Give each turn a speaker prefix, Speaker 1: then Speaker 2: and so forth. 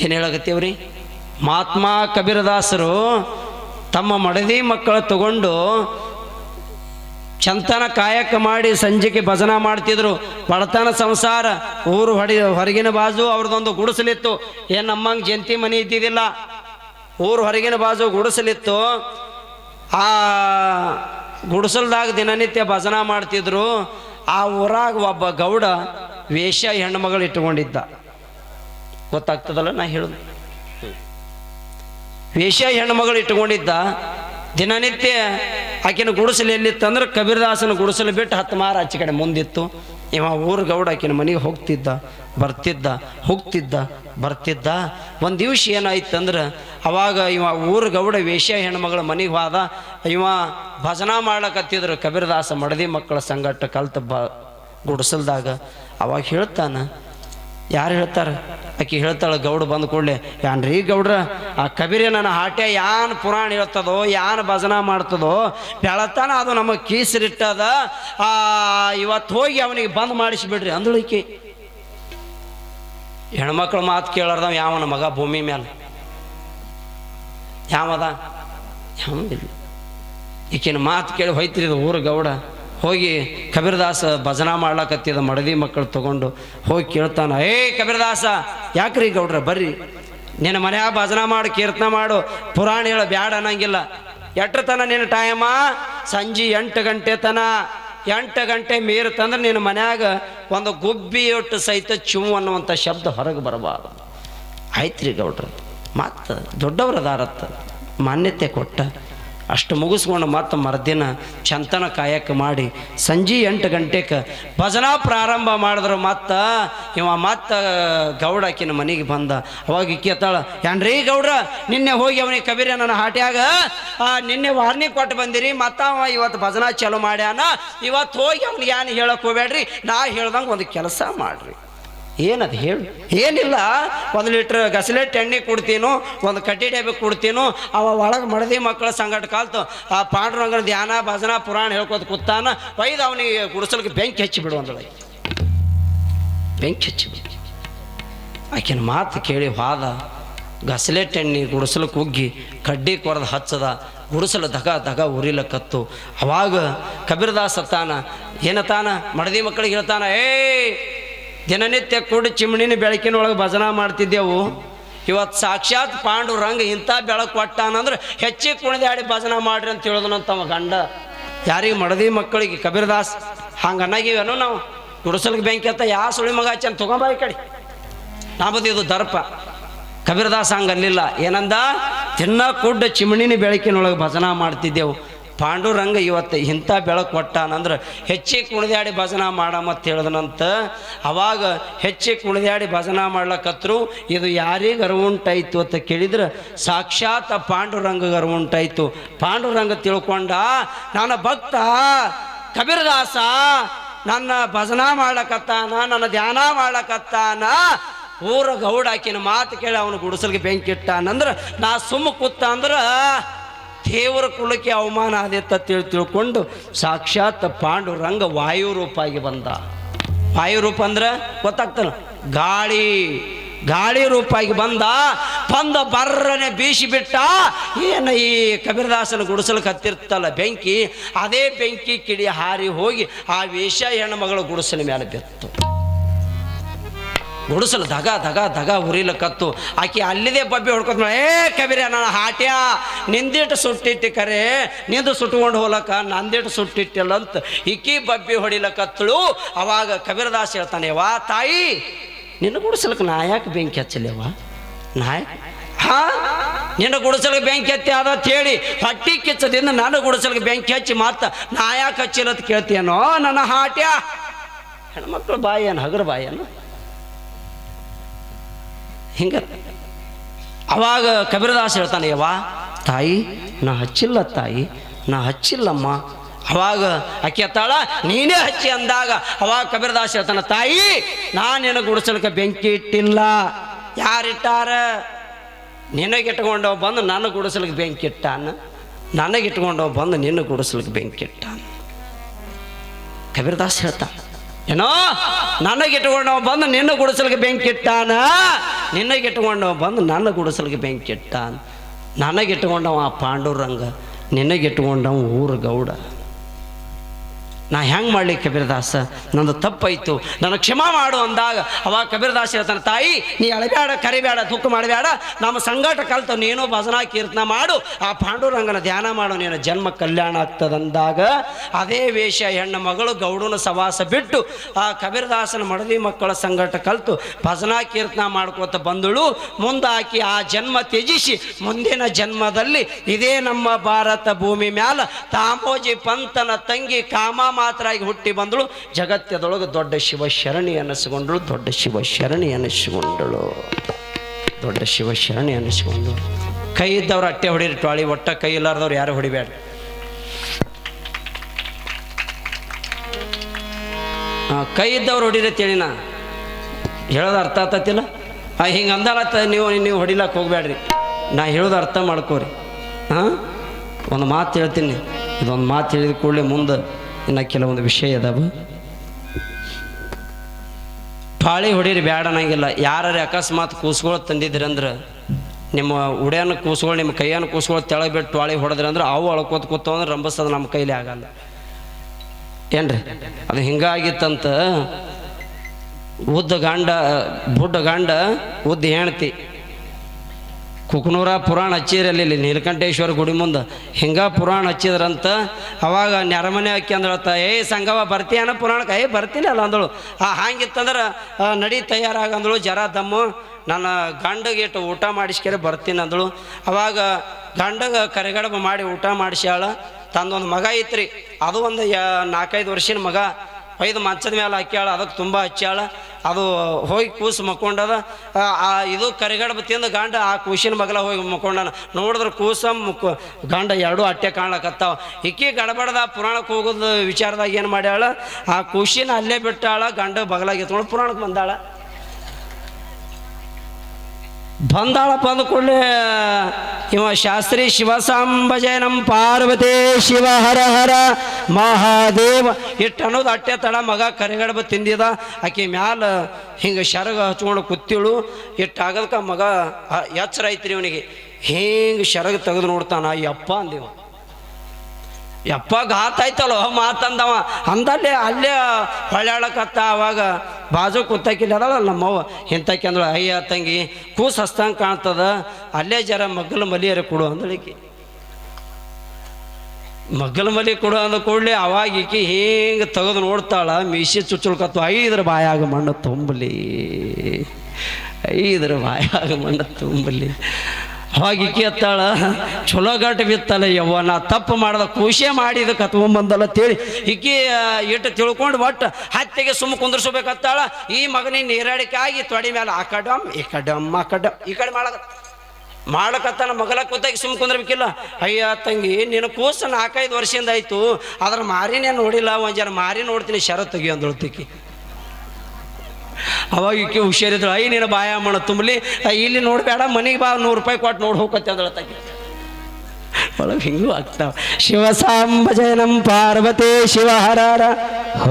Speaker 1: ಏನು ಹೇಳಕತ್ತೀವ್ರಿ? ಮಹಾತ್ಮ ಕಬೀರದಾಸರು ತಮ್ಮ ಮಡದಿ ಮಕ್ಕಳು ತಗೊಂಡು ಚಂತನ ಕಾಯಕ ಮಾಡಿ ಸಂಜೆಗೆ ಭಜನ ಮಾಡ್ತಿದ್ರು. ಬಡತನ ಸಂಸಾರ, ಊರು ಹೊಡಿ, ಹೊರಗಿನ ಬಾಜು ಅವ್ರದ್ದೊಂದು ಗುಡಿಸಲಿತ್ತು. ಏನು ನಮ್ಮಂಗೆ ಜಂತಿ ಮನೆ ಇದ್ದಿದ್ದಿಲ್ಲ. ಊರು ಹೊರಗಿನ ಬಾಜು ಗುಡಿಸಲಿತ್ತು. ಆ ಗುಡಿಸಲ್ದಾಗ ದಿನನಿತ್ಯ ಭಜನ ಮಾಡ್ತಿದ್ರು. ಆ ಊರಾಗ ಒಬ್ಬ ಗೌಡ ವೇಷ ಹೆಣ್ಮಗಳು ಇಟ್ಕೊಂಡಿದ್ದ ಗೊತ್ತಾಗ್ತದಲ್ಲ? ನಾ ಹೇಳುದು. ವೇಷ ಹೆಣ್ಮಗಳು ಇಟ್ಕೊಂಡಿದ್ದ ದಿನನಿತ್ಯ ಆಕಿನ ಗುಡಿಸಲು ಎಲ್ಲಿತ್ತಂದ್ರೆ ಕಬೀರದಾಸನ ಗುಡಿಸಲು ಬಿಟ್ಟು ಹತ್ತು ಮಾರ ಆಚೆ ಕಡೆ ಮುಂದಿತ್ತು. ಇವ ಊರು ಗೌಡ ಆಕಿನ ಮನೆಗೆ ಹೋಗ್ತಿದ್ದ, ಬರ್ತಿದ್ದ ಹೋಗ್ತಿದ್ದ, ಬರ್ತಿದ್ದ. ಒಂದು ದಿವಸ ಏನಾಯ್ತಂದ್ರೆ ಅವಾಗ ಇವ ಊರು ಗೌಡ ವೇಷ ಹೆಣ್ಮಗಳ ಮನೆಗೆ ಹೋದ. ಇವ ಭಜನಾ ಮಾಡ್ಲಕತ್ತಿದ್ರು ಕಬೀರದಾಸ ಮಡದಿ ಮಕ್ಕಳ ಸಂಗಟ ಕಲ್ತ ಬ ಗುಡಿಸಲ್ದಾಗ. ಅವಾಗ ಹೇಳ್ತಾನ ಯಾರು ಹೇಳ್ತಾರೆ? ಆಕೆ ಹೇಳ್ತಾಳೆ, ಗೌಡ ಬಂದು ಕೂಡಲೇ ಯಾನ್ರಿ ಗೌಡ್ರ, ಆ ಕಬೀರಿ ನನ್ನ ಹಾಟ್ಯ ಯಾನ್ ಪುರಾಣ ಹೇಳ್ತದೋ, ಯಾನ್ ಭಜನ ಮಾಡ್ತದೋ, ಬೆಳತಾನ ಅದು ನಮಗೆ ಕೀಸರಿಟ್ಟದ, ಆ ಇವತ್ತು ಹೋಗಿ ಅವನಿಗೆ ಬಂದ್ ಮಾಡಿಸಿಬಿಡ್ರಿ ಅಂದಳಿಕೆ ಹೆಣ್ಮಕ್ಳು ಮಾತು ಕೇಳಾರ್ದವ, ಯಾವನ ಮಗ ಭೂಮಿ ಮೇಲೆ ಯಾವದ? ಯಾವ ಈಕಿನ ಮಾತು ಕೇಳಿ ಹೋಯ್ತಿರಿ ಊರು ಗೌಡ. ಹೋಗಿ ಕಬೀರದಾಸ ಭಜನಾ ಮಾಡ್ಲಕತ್ತಿದ ಮಡದಿ ಮಕ್ಕಳು ತಗೊಂಡು ಹೋಗಿ ಕೇಳ್ತಾನ, ಏ ಕಬೀರದಾಸ, ಯಾಕ್ರಿ ಗೌಡ್ರ, ಬರ್ರಿ. ನಿನ್ನ ಮನ್ಯಾಗ ಭಜನಾ ಮಾಡು, ಕೀರ್ತನ ಮಾಡು. ಪುರಾಣ ಹೇಳ, ಬ್ಯಾಡ ಅನ್ನಂಗಿಲ್ಲ. ಎಟ್ರ ತನ ನಿನ್ನ ಟೈಮ ಸಂಜೆ ಎಂಟು ಗಂಟೆ ತನ. ಎಂಟು ಗಂಟೆ ಮೀರ್ ತಂದ್ರೆ ನಿನ್ನ ಮನ್ಯಾಗ ಒಂದು ಗುಬ್ಬಿ ಒಟ್ಟು ಸಹಿತ ಚುಮ್ ಅನ್ನುವಂಥ ಶಬ್ದ ಹೊರಗೆ ಬರಬಾರ್ದು. ಆಯ್ತು ರೀ ಗೌಡ್ರ, ಮತ್ತು ದೊಡ್ಡವ್ರದಾರತ್ತ ಮಾನ್ಯತೆ ಕೊಟ್ಟ ಅಷ್ಟು ಮುಗಿಸ್ಕೊಂಡು ಮತ್ತೆ ಮರ್ದಿನ ಚಂತನ ಕಾಯಕ ಮಾಡಿ ಸಂಜೆ ಎಂಟು ಗಂಟೆಗೆ ಭಜನಾ ಪ್ರಾರಂಭ ಮಾಡಿದ್ರು ಮತ್ತು ಇವ ಮತ್ತೆ ಗೌಡ ಆಕಿನ ಮನೆಗೆ ಬಂದ. ಅವಾಗ ಇಕ್ಕೇತಾಳ ಏನ್ರಿ ಗೌಡ್ರ, ನಿನ್ನೆ ಹೋಗಿ ಅವನಿಗೆ ಕಬೀರ ನನ್ನ ಹಾಟ್ಯಾಗ? ನಿನ್ನೆ ವಾರ್ನಿಂಗ್ ಕೊಟ್ಟು ಬಂದಿರಿ, ಮತ್ತು ಅವ ಇವತ್ತು ಭಜನಾ ಚಾಲು ಮಾಡ್ಯಾನ? ಇವತ್ತು ಹೋಗಿ ಅವ್ನಿಗೆ ಏನು ಹೇಳಕ್ಕೆ ಹೋಗ್ಬೇಡ್ರಿ ನಾ ಹೇಳ್ದಂಗೆ ಒಂದು ಕೆಲಸ ಮಾಡ್ರಿ. ಏನದು ಹೇಳು? ಏನಿಲ್ಲ, ಒಂದು ಲೀಟ್ರ್ ಗಸಲೆಟ್ ಎಣ್ಣೆ ಕೊಡ್ತೀನೋ, ಒಂದು ಕಟ್ಟಿ ಡಬ್ಬಿ ಕೊಡ್ತೀನೋ, ಅವ ಒಳಗೆ ಮಡದಿ ಮಕ್ಕಳ ಸಂಗಟ ಕಾಲ್ತು, ಆ ಪಾಂಡುರಂಗನ ಧ್ಯಾನ, ಭಜನ, ಪುರಾಣ ಹೇಳ್ಕೊತ ಕೂತಾನ, ಒಯ್ದು ಅವನಿಗೆ ಗುಡಿಸಲಿಕ್ಕೆ ಬೆಂಕಿ ಹಚ್ಚಿ ಬಿಡು ಅಂದಳು ಬೆಂಕಿ ಹಚ್ಚಿ ಆಕಿನ ಮಾತು ಕೇಳಿ ಹಾದ ಗಸಲೆಟ್ ಎಣ್ಣೆ ಗುಡಿಸಲಕ್ಕೆ ಉಗ್ಗಿ, ಕಡ್ಡಿ ಕೊರೆದು ಹಚ್ಚದ, ಗುಡಿಸಲು ದಗ ದಗ ಉರಿಲಕತ್ತು ಅವಾಗ ಕಬೀರ್ದಾಸ್ ತಾನ ಏನತಾನ, ಮಡದಿ ಮಕ್ಕಳಿಗೆ ಹೇಳ್ತಾನ ಏ ದಿನನಿತ್ಯ ಕೂಡ ಚಿಮಣಿನ ಬೆಳಕಿನೊಳಗೆ ಭಜನ ಮಾಡ್ತಿದ್ದೆವು. ಇವತ್ತು ಸಾಕ್ಷಾತ್ ಪಾಂಡುರಂಗ ಇಂಥ ಬೆಳಕು ಕೊಟ್ಟಾನಂದ್ರೆ ಹೆಚ್ಚಿಗೆ ಕುಣಿದಾಡಿ ಭಜನ ಮಾಡ್ರಿ ಅಂತ ಹೇಳಿದನಂತವ ಗಂಡ. ಯಾರಿಗೆ ಮಡದಿ ಮಕ್ಕಳಿಗೆ, ಕಬೀರದಾಸ್ ಹಂಗೆ ಅನ್ನಾಗಿವೇನೋ ನಾವು. ಗುಡಸಲ್ಗೆ ಬೆಂಕಿ ಅಂತ ಯಾ ಸುಳಿ ಮಗ ಹಚ್ಚನ್ ತೊಗೊಂಬ ಈ ಕಡೆ. ನಮ್ಮದು ಇದು ದರ್ಪ. ಕಬೀರದಾಸ ಹಂಗಲ್ಲಿಲ್ಲ ಏನಂದ? ತಿನ್ನ ಕುಡ್ಡ ಚಿಮಣಿನ ಬೆಳಕಿನೊಳಗೆ ಭಜನ ಮಾಡ್ತಿದ್ದೆವು. ಪಾಂಡುರಂಗ ಇವತ್ತು ಇಂಥ ಬೆಳಕು ಕೊಟ್ಟಾನಂದ್ರೆ ಹೆಚ್ಚಿ ಕುಣಿದಾಡಿ ಭಜನಾ ಮಾಡಮತ್ತ ಹೇಳಿದನಂತ, ಅವಾಗ ಹೆಚ್ಚಿ ಕುಣಿದಾಡಿ ಭಜನಾ ಮಾಡ್ಲಕ್ಕತ್ರು ಇದು ಯಾರಿಗೆ ಅರಿವುಂಟಾಯ್ತು ಅಂತ ಕೇಳಿದ್ರೆ, ಸಾಕ್ಷಾತ್ ಪಾಂಡುರಂಗ ಅರಿವುಂಟಾಯ್ತು. ಪಾಂಡುರಂಗ ತಿಳ್ಕೊಂಡ, ನನ್ನ ಭಕ್ತ, ಕಬೀರದಾಸ, ನನ್ನ ಭಜನಾ ಮಾಡ್ಲಕತ್ತಾನ, ನನ್ನ ಧ್ಯಾನ ಮಾಡ್ಲಕತ್ತಾನ, ಊರ ಗೌಡ ಆಕಿನ ಮಾತು ಕೇಳಿ ಅವನು ಗುಡಿಸಲಿಗೆ ಬೆಂಕಿ ಇಟ್ಟಾನಂದ್ರೆ ನಾ ಸುಮ್ಮ ಕೂತ ಅಂದ್ರೆ ದೇವರ ಕುಲಕ್ಕೆ ಅವಮಾನ ಆದಿತ್ತ ತಿಳಿ ತಿಳ್ಕೊಂಡು ಸಾಕ್ಷಾತ್ ಪಾಂಡುರಂಗ ವಾಯು ರೂಪಾಗಿ ಬಂದ. ವಾಯು ರೂಪ ಅಂದ್ರೆ ಗೊತ್ತಾಗ್ತಲ್ಲ? ಗಾಳಿ. ಗಾಳಿ ರೂಪಾಗಿ ಬಂದ ಬಂದ ಬರ್ರನೆ ಬೀಸಿ ಬಿಟ್ಟ, ಏನು ಈ ಕಬೀರದಾಸನ ಗುಡಿಸಲು ಹತ್ತಿರ್ತಲ್ಲ ಬೆಂಕಿ, ಅದೇ ಬೆಂಕಿ ಕಿಡಿ ಹಾರಿ ಹೋಗಿ ಆ ವೇಷ ಹೆಣ್ಣು ಗುಡಿಸಲ ಮೇಲೆ ಬಿತ್ತು. ಗುಡಿಸಲು ದಗ ದಗ ದಗ ಉರಿಲಕತ್ತು ಆಕಿ ಅಲ್ಲಿದೆ ಬಬ್ಬಿ ಹೊಡ್ಕೊತ ಏ ಕಬೀರ ನಾನು ಹಾಟ್ಯ ನಿಂದಿಟ್ಟು ಸುಟ್ಟಿಟ್ಟಿ ಕರೆ, ನಿಂದು ಸುಟ್ಕೊಂಡು ಹೋಲಕ್ಕ ನಂದಿಟ್ಟು ಸುಟ್ಟಿಟ್ಟಿಲ್ಲ ಅಂತ ಇಕ್ಕಿ ಬಬ್ಬಿ ಹೊಡಿಲಕ್ಕತ್ತಳು ಅವಾಗ ಕಬೀರದಾಸ್ ಹೇಳ್ತಾನೆ ವಾ ತಾಯಿ, ನಿನ್ನ ಗುಡಿಸಲಕ್ಕೆ ನಾ ಯಾಕೆ ಬೆಂಕಿ ಹಚ್ಚಲೇವ ನಾ ಯಾಕ್- ಹಾ? ನಿನ್ನ ಗುಡಿಸಲಿಗೆ ಬೆಂಕಿ ಹತ್ತಿ ಅಂತ ಹೇಳಿ ಹಟ್ಟಿ ಕಿಚ್ಚದಿಂದ ನನ್ನ ಗುಡಿಸಲಿಗೆ ಬೆಂಕಿ ಹಚ್ಚಿ ಮಾತ ನಾ ಯಾಕೆ ಹಚ್ಚಿಲ್ಲ ಅಂತ ಕೇಳ್ತೀಯನೋ ನನ್ನ ಹಾಟ್ಯ? ಹೆಣ್ಮಕ್ಳು ಬಾಯಿ ಏನು ಹಗರ ಬಾಯಿ ಏನು ಹಿಂಗ? ಅವಾಗ ಕಬೀರದಾಸ್ ಹೇಳ್ತಾನೆ, ಯವ್ವ, ತಾಯಿ, ನಾ ಹಚ್ಚಿಲ್ಲ ತಾಯಿ, ನಾ ಹಚ್ಚಿಲ್ಲಮ್ಮ. ಅವಾಗ ಆಕೆ ಅತ್ತಾಳ ನೀನೇ ಹಚ್ಚಿ ಅಂದಾಗ ಅವಾಗ ಕಬೀರದಾಸ್ ಹೇಳ್ತಾನೆ, ತಾಯಿ, ನಾನು ನಿನ್ನ ಗುಡಿಸಲಿಕ್ಕೆ ಬೆಂಕಿ ಇಟ್ಟಿಲ್ಲ. ಯಾರಿಟ್ಟಾರ? ನಿನಗಿಟ್ಕೊಂಡವ್ ಬಂದು ನನ್ನ ಗುಡಿಸಲಿಕ್ಕೆ ಬೆಂಕಿ ಇಟ್ಟಾನ? ನನಗಿಟ್ಕೊಂಡವ್ ಬಂದು ನಿನ್ನ ಗುಡಿಸಲಿಕ್ಕೆ ಬೆಂಕಿ ಇಟ್ಟಾನ? ಕಬೀರದಾಸ್ ಹೇಳ್ತಾನೆ, ಏನೋ ನನಗಿಟ್ಕೊಂಡವ ಬಂದು ನಿನ್ನ ಗುಡಿಸಲಿಗೆ ಬೆಂಕಿ ಇಟ್ಟಾನ? ನಿನ್ನಗಿಟ್ಕೊಂಡವ ಬಂದು ನನ್ನ ಗುಡಿಸಲಿಗೆ ಬೆಂಕಿ ಇಟ್ಟಾನ ನನಗಿಟ್ಕೊಂಡವ ಆ ಪಾಂಡುರಂಗ ನಿನಗಿಟ್ಕೊಂಡವ ಊರು ಗೌಡ ನಾ ಹೆಂಗೆ ಮಾಡಲಿ ಕಬೀರದಾಸ? ನಂದು ತಪ್ಪಾಯಿತು. ನನ್ನ ಕ್ಷಮಾ ಮಾಡು ಅಂದಾಗ, ಅವಾಗ ಕಬೀರದಾಸ ಹೇಳ್ತಾನೆ, ತಾಯಿ, ನೀ ಅಳಬೇಡ ಕರಿಬೇಡ ದುಃಖ ಮಾಡಬೇಡ ನಮ್ಮ ಸಂಗಾಟ ಕಲ್ತು ನೀನು ಭಜನಾ ಕೀರ್ತನ ಮಾಡು. ಆ ಪಾಂಡುರಂಗನ ಧ್ಯಾನ ಮಾಡು. ನೀನು ಜನ್ಮ ಕಲ್ಯಾಣ ಆಗ್ತದಂದಾಗ ಅದೇ ವೇಷ ಹೆಣ್ಣು ಮಗಳು ಗೌಡನ ಸವಾಸ ಬಿಟ್ಟು ಆ ಕಬೀರದಾಸನ ಮಡದಿ ಮಕ್ಕಳ ಸಂಘಟ ಕಲ್ತು ಭಜನಾ ಕೀರ್ತನ ಮಾಡ್ಕೋತ ಬಂದಳು. ಮುಂದಾಕಿ ಆ ಜನ್ಮ ತ್ಯಜಿಸಿ ಮುಂದಿನ ಜನ್ಮದಲ್ಲಿ ಇದೇ ನಮ್ಮ ಭಾರತ ಭೂಮಿ ಮ್ಯಾಲ ತಾಮೋಜಿ ಪಂತನ ತಂಗಿ ಕಾಮ ಮಾತ್ರ ಆಗಿ ಹುಟ್ಟಿ ಬಂದಳು. ಜಗತ್ತದೊಳಗೆ ದೊಡ್ಡ ಶಿವ ಶರಣಿ ಅನ್ನಿಸ್ಕೊಂಡಳು ದೊಡ್ಡ ಶಿವ ಶರಣಿ ಅನ್ನಿಸ್ಕೊಂಡಳು ದೊಡ್ಡ ಶಿವ ಶರಣಿ ಅನ್ನಿಸ್ಕೊಂಡು ಕೈ ಇದ್ದವ್ರು ಅಟ್ಟೆ ಹೊಡೀರಿ ಟಾಳಿ ಒಟ್ಟ ಕೈ ಇಲ್ಲಾರ್ದವ್ರು ಯಾರು ಹೊಡಿಬೇಡ. ಕೈ ಇದ್ದವ್ರು ಹೊಡೀರಿ ತಿಳಿನ ಹೇಳೋದು ಅರ್ಥ ಆಗ್ತತಿಲ್ಲ? ಹಿಂಗೆ ಅಂದಾಲತ್ತ ನೀವು ನೀವು ಹೊಡಿಲಕ್ಕೆ ಹೋಗ್ಬೇಡ್ರಿ ನಾ ಹೇಳೋದು ಅರ್ಥ ಮಾಡ್ಕೋರಿ. ಹಾಂ ಒಂದು ಮಾತು ಹೇಳ್ತೀನಿ. ಇದೊಂದು ಮಾತು ಹೇಳಿದ ಕೂಡಲೇ ಮುಂದೆ ಇನ್ನು ಕೆಲವೊಂದು ವಿಷಯ ಅದಾವ ಪಾಳಿ ಹೊಡೀರಿ ಬ್ಯಾಡ ಅನ್ನಂಗಿಲ್ಲ. ಯಾರು ಅಕಸ್ಮಾತ್ ಕೂಸ್ಗಳು ತಂದಿದ್ರಂದ್ರೆ ನಿಮ್ಮ ಉಡ್ಯಾನ ಕೂಸ್ಗಳು, ನಿಮ್ಮ ಕೈಯನ್ನು ಕೂಸ್ಗಳು ತೆಳಗೆ ಬಿಟ್ಟು ಹೊಡೆದ್ರಿ ಅಂದ್ರೆ ಅವು ಅಳ್ಕೋತ ಕೂತ ಅಂದ್ರೆ ರಂಬಸೋದು ನಮ್ಮ ಕೈಲಿ ಆಗಲ್ಲ. ಏನ್ರಿ? ಅದು ಹಿಂಗಾಗಿತ್ತಂತ ಉದ್ದ ಗಂಡ, ಬುಡ್ಡ ಗಂಡ, ಉದ್ದ ಹೆಣ್ತಿ. ಕುಕ್ನೂರ ಪುರಾಣ ಹಚ್ಚಿರಲ್ಲಿ ಇಲ್ಲಿ ನೀಲಕಂಠೇಶ್ವರ ಗುಡಿ ಮುಂದೆ. ಹಿಂಗೆ ಪುರಾಣ ಹಚ್ಚಿದ್ರಂತ, ಅವಾಗ ನೆರಮನೆ ಹಾಕಿ ಅಂದಳತ್ತ ಏ ಸಂಗವ ಬರ್ತೀಯನ ಪುರಾಣಕ್ಕೆ ಏಯ್ ಬರ್ತೀನಿ ಅಲ್ಲ, ಅಂದಳು. ಆ ಹಂಗಿತ್ತಂದ್ರೆ ನಡಿ ತಯಾರಾಗಂದಳು, ಜರ ದಮ್ಮು, ನನ್ನ ಗಂಡಗೆ ಇಟ್ಟು ಊಟ ಮಾಡಿಸ್ಕೆರೆ ಬರ್ತೀನಿ ಅಂದಳು. ಅವಾಗ ಗಂಡಗೆ ಕರಿಗಡಬ ಮಾಡಿ ಊಟ ಮಾಡಿಸ್ಯಾಳ. ತಂದೊಂದು ಮಗ ಐತ್ರಿ. ಅದು ಒಂದು ನಾಲ್ಕೈದು ವರ್ಷದ ಮಗ. ಐದು ಮಂಚದ ಮೇಲೆ ಹಾಕ್ಯಾಳ. ಅದಕ್ಕೆ ತುಂಬ ಹಚ್ಚಾಳ ಅದು ಹೋಗಿ ಕೂಸು ಮಕ್ಕೊಂಡದ ಇದು ಕರಿಗಡಬ ತಿಂದು ಗಂಡ ಆ ಕೂಸಿನ ಮಗಲ ಹೋಗಿ ಮಕ್ಕೊಂಡನ. ನೋಡಿದ್ರೆ ಕೂಸ ಮುಕ್ ಗಂಡ ಎರಡೂ ಅಟ್ಟೆ ಕಾಣ್ಲಕತ್ತಾವ. ಇಕ್ಕಿ ಗಡಬಡದ ಪುರಾಣಕ್ಕೆ ಹೋಗೋದು ವಿಚಾರದಾಗ ಏನು ಮಾಡ್ಯಾಳ? ಆ ಕೂಸಿನ ಅಲ್ಲೇ ಬಿಟ್ಟಾಳ, ಗಂಡ ಬಗಲಾಗಿ ಎತ್ಕೊಂಡು ಪುರಾಣಕ್ಕೆ ಬಂದಾಳ. ಬಂದಾಳ ಬಂದ ಕೂಡಲೇ, ಇವ ಶಾಸ್ತ್ರಿ ಶಿವಸಾಂಬಜಯನಂ ಪಾರ್ವತಿ ಶಿವ ಹರ ಹರ ಮಹಾದೇವ. ಇಟ್ಟು ಅನ್ನೋದು ಅಟ್ಟೆ ತಡ, ಮಗ ಕರಿಗಡಬ ತಿಂದಿದ. ಆಕೆ ಮ್ಯಾಲ ಹಿಂಗೆ ಶರಗ ಹಚ್ಕೊಂಡು ಕೂತಿಳು. ಇಟ್ಟು ಆಗದಕ್ಕೆ ಮಗ ಎಚ್ಚರ ಐತ್ರಿ ಇವನಿಗೆ. ಹಿಂಗೆ ಶರಗ ತೆಗೆದು ನೋಡ್ತಾನ, ಯಪ್ಪ ಅಂದಿವ. ಯಪ್ಪ ಘಾತ ಆಯ್ತಲ್ಲೋ ಮಾತಂದವ. ಅಂದಲ್ಲೇ ಅಲ್ಲೇ ಹೊಳ್ಯಾಳಕತ್ತ ಅವಾಗ ಬಾಜು ಕೂತಾಕಿಲ್ಲ ಅದಲ್ಲ ನಮ್ಮವ್ವ. ಇಂತಕ್ಕೆ ಅಂದಳು, ಅಯ್ಯ ತಂಗಿ, ಕೂಸ್ ಹಸ್ತಂಗೆ ಕಾಣ್ತದ ಅಲ್ಲೇ ಜರ ಮಗ್ಗಲ ಮಲಿಯರ ಕೊಡು ಅಂದಳಿಕೆ ಮಗ್ಗಲ ಮಲಿ ಕೊಡು ಅಂದ ಕೂಡಲೇ ಅವಾಗ ಈಕಿ ಹಿಂಗೆ ತೆಗೆದು ನೋಡ್ತಾಳ ಮೀಸಿ ಚುಚ್ಚುಳ್ಕತ್ತು, ಐದರ ಬಾಯಾಗ ಮಣ್ಣು ತುಂಬಲಿ, ಐದರ ಬಾಯಾಗ ಮಣ್ಣು ತುಂಬಲಿ. ಅವಾಗ ಕೇತ್ತಾಳ ಚಲೋ ಗಟ್ಟ ಬಿತ್ತಲ್ಲ ಯವ್ವ ನಾ ತಪ್ಪು ಮಾಡ್ದ ಖುಷಿಯೇ ಮಾಡಿದ ಕತ್ಕೊಂಬಂದಲ್ಲ ತೇಳಿ ಆ, ಇಟ್ಟು ತಿಳ್ಕೊಂಡು ಒಟ್ಟು ಹತ್ತಿಗೆ ಸುಮ್ಮ ಕುಂದ್ರಸ್ಬೇಕತ್ತಾಳ ಈ ಮಗನಿ ನೀರಾಡಿಕೆ ಆಗಿ ತೊಡಿ ಮೇಲೆ ಆ ಕಡಮ್ ಈ ಕಡಮ್ ಆ ಕಡಮ್ ಈ ಕಡೆ ಮಾಡಕ ಮಾಡಕತ್ತಾನ ಮಗಲ ಕೂತಾಗಿ ಸುಮ್ಮ ಕುಂದ್ರಬೇಕಿಲ್ಲ. ಅಯ್ಯ ತಂಗಿ ನಿನ್ನ ಕೂಸು ನಾಲ್ಕೈದು ವರ್ಷದಿಂದ ಆಯ್ತು. ಅದ್ರ ಮಾರಿನೇ ನೋಡಿಲ್ಲ ಒಂದು ಜನ ಮಾರಿ ನೋಡ್ತೀನಿ ಶರ ತೆಗಿ ಅಂದಳ್ತಿಕ್ಕಿ ಅವಾಗ ಹುಷಾರಿದ್ರು ಐ ನೀನು ಬಾಯ ಮಾಡ ತುಂಬಲಿ. ಇಲ್ಲಿ ನೋಡಬೇಡ ಮನೆಗೆ ಬಾ, ನೂರು ರೂಪಾಯಿ ಕೊಟ್ಟು ನೋಡಿ ಹೋಗತ್ತೆ ಅಂದಳತ್ತಾಗಿ ಒಳಗೆ ಹಿಂಗೂ ಆಗ್ತಾವ. ಶಿವ ಸಾಂಬ ಜಯನಂ ಪಾರ್ವತಿ ಶಿವ ಹರಾರ ಹರ.